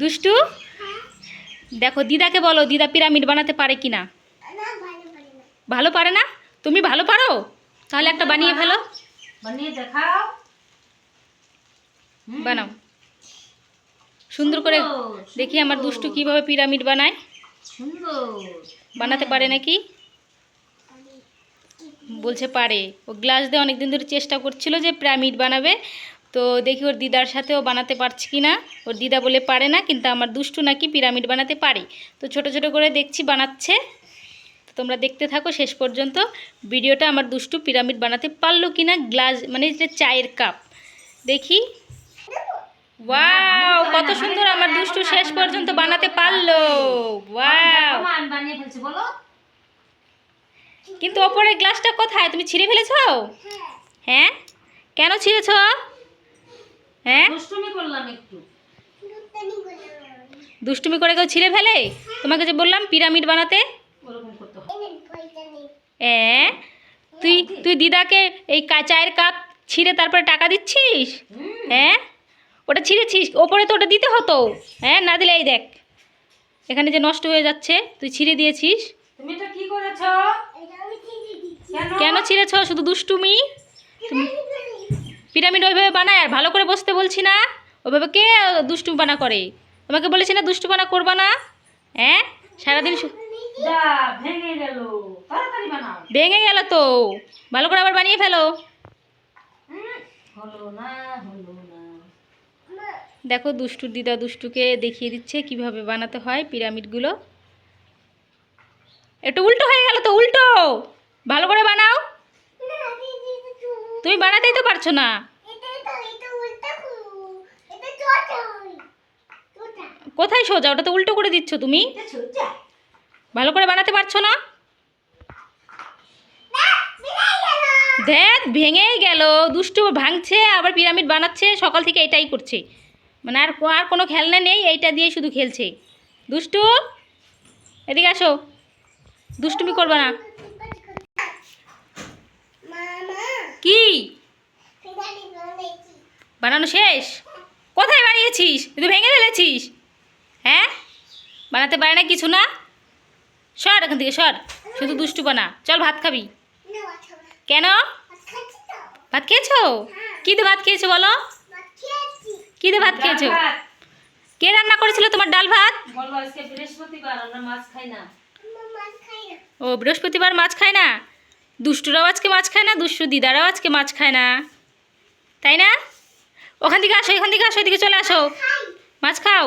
দুষ্টু? দেখো দিদাকে বলো দিদা পিরামিড বানাতে পারে কি না ভালো পারে না? তুমি ভালো পারো? তাহলে একটা বানিয়ে ফেলো। বানিয়ে দেখাও। বানাও। সুন্দর করে দেখি আমার দুষ্টু কীভাবে পিরামিড বানায়। বানাতে পারে নাকি? বলছে পারে। ও গ্লাস দিয়ে অনেকদিন ধরে চেষ্টা করছিল যে পিরামিড বানাবে। তো দেখি ওর দিদার সাথেও বানাতে পারছি কি না ওর দিদা বলে পারে না, কিন্তু আমার দুষ্টু নাকি পিরামিড বানাতে পারে। তো ছোট ছোট করে দেখছি বানাচ্ছে। তোমরা দেখতে থাকো শেষ পর্যন্ত। ভিডিওটা আমার দুষ্টু পিরামিড বানাতে পারল কি না গ্লাস মানে যে চায়ের কাপ। দেখি। ওয়াও, কত সুন্দর আমার দুষ্টু শেষ পর্যন্ত বানাতে পারল। ওয়াও। কিন্তু ওপরের গ্লাসটা কোথায়? তুমি ছিঁড়ে ফেলেছ? হ্যাঁ। কেন ছিঁড়েছ? হ্যাঁ? দুষ্টুমি করলাম একটু। দুষ্টুমি করে কেউ ছিঁড়ে ফেলে? তোমাকে যে বললাম পিরামিড বানাতে? তুই তুই দিদাকে এই কা- চায়ের কাপ ছিঁড়ে তারপরে টাকা দিচ্ছিস? হ্যাঁ ওটা ছিঁড়েছিস? ওপরে তো ওটা দিতে হতো। হ্যাঁ না দিলে এই দেখ এখানে যে নষ্ট হয়ে যাচ্ছে তুই ছিঁড়ে দিয়েছিস। তুমি এটা কি করেছ? কেন? কেন ছিঁড়েছ? শুধু দুষ্টুমি? পিরামিড ওইভাবে বানায় আর ভালো করে বসতে বলছি না। ওইভাবে কে দুষ্টু বানা করে? তোমাকে বলেছি না দুষ্টু বানা করবা না? হ্যাঁ? সারাদিন ভেঙে গেল। তো। ভালো করে আবার বানিয়ে ফেলো। দেখো দুষ্টুর দিদা দুষ্টুকে দেখিয়ে দিচ্ছে কীভাবে বানাতে হয় পিরামিডগুলো। একটু উল্টো হয়ে গেল তো, উল্টো। ভালো করে বানাও। তুমি বানাতেই তো পারছ না। কোথায় সোজা? ওটা তো উল্টো করে দিচ্ছ তুমি? ভালো করে বানাতে পারছ না? দেখ ভেঙেই গেল। দুষ্টু ভাঙছে, আবার পিরামিড বানাচ্ছে, সকাল থেকে এটাই করছে। মানে আর আর কোনো খেলনা নেই, এইটা দিয়ে শুধু খেলছে। দুষ্টু, এদিকে আসো। দুষ্টুমি করবে না। কি? বানানো শেষ? কোথায় বানিয়েছিস? তুই তো ভেঙে ফেলেছিস। হ্যাঁ? বানাতে পারে না কিছু না? সর এখান থেকে সর। শুধু দুষ্টু বানা। চল ভাত খাবি। কেন? ভাত খেয়েছো? কী দিয়ে ভাত খেয়েছো বলো? কী দিয়ে ভাত খেয়েছো? কে রান্না করেছিল তোমার ডাল ভাত? বৃহস্পতিবার আমরা মাছ খাই না। ও বৃহস্পতিবার মাছ খায় না? দুষ্টুরাও আজকে মাছ খায় না, দুষ্টু দিদারাও আজকে মাছ খায় না। তাই না? ওখান থেকে আসো, এখান থেকে আসো, এদিকে চলে আসো। মাছ খাও।